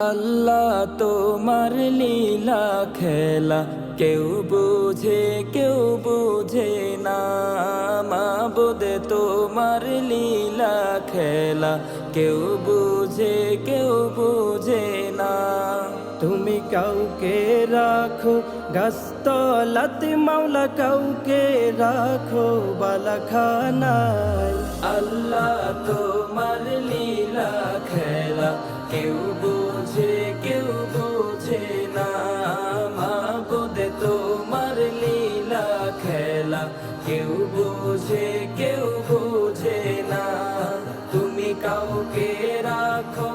আল্লাহ তোমার লীলা খেলা, কেউ বুঝে কেউ বুঝে না। মাবুদ তোমার লীলা খেলা, কেউ বুঝে কেউ বুঝে না। তুমি কাউকে রাখো, গাছতলাতে মাওলা কাউকে রাখো, বালাখানায়। আল্লাহ তোমার লীলা খেলা, কেউ খেলা কেউ বুঝে কেউ বুঝে না। তুমি কাউকে রাখো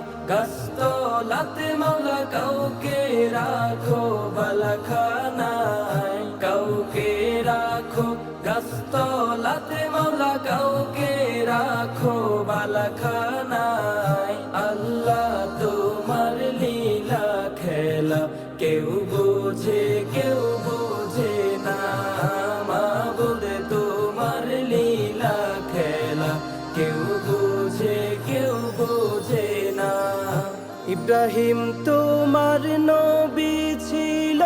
কাউকে রাখো, বালাখানায় কাউকে রাখো, গাছতলাতে মাওলা কাউকে রাখো, বালাখানায়। আল্লাহ তোমার লীলা খেলা, কেউ বোঝে কেউ বোঝে কেউ বুঝে, কেউ বোঝে না। ইব্রাহিম তোমার নবী ছিল,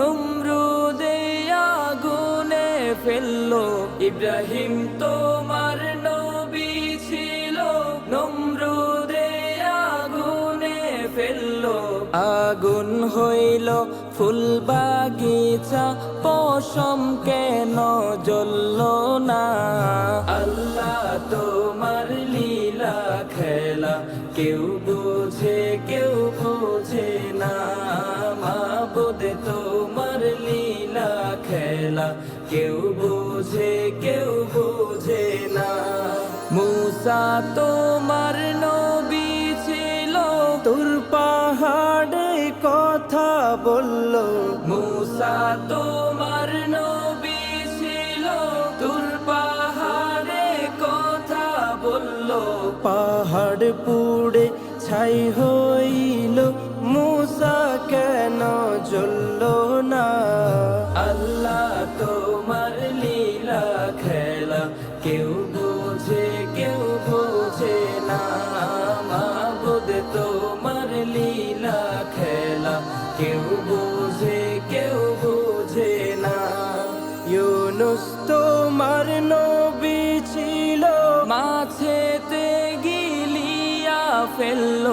নমরুদে আগুনে ফেলল। ইব্রাহিম তোমার নবী ছিল, নমরুদে আগুনে ফেলল। আগুন হইল ফুল বাগিচা পশম কেন জ্বলল না। কেউ বোঝে কেউ বোঝে না। মাবুদ তোমার লীলা খেলা। কেউ বোঝে কেউ বোঝে না। মুসা তোমার নবী ছিল, তোর পাহাড়ে কথা বলল। মুসা তোমার পাহাড় পুড়ে ছাই হইল মুসা কেন জ্বলল না? আল্লাহ তোমার লীলা খেলা কেউ বোঝে কেউ বোঝে না। মাবুদ তোমার লীলা খেলা কেউ বোঝে কেউ বোঝে না। ইউনুস তোমার নবী ফেলল।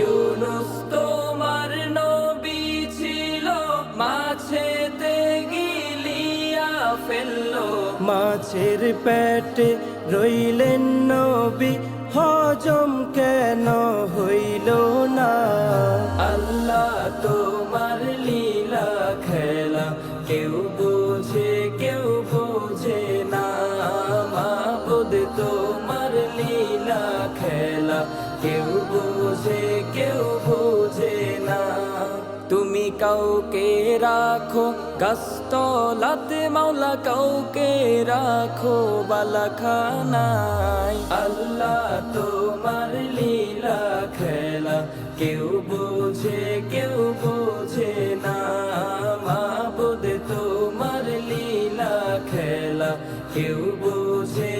ইউনুস তোমার নবী ছিল মাছেতে গিলিয়া ফেলল। মাছের পেটে রইলেন নবী হজম কেন হইল না? আল্লাহ তোমার লীলা খেলা কেউ বোঝে কেউ বোঝে না। মাবুদ তোমার লীলা খেলা কেউ বোঝে কেউ বোঝে না। তুমি কাউকে রাখো, গাছতলাতে মাওলা কাউকে রাখো বালাখানায় আল্লাহ তোমার লীলা খেলা। কেউ বোঝে কেউ বোঝে না। মাবুদ তোমার লীলা খেলা। কেউ বোঝে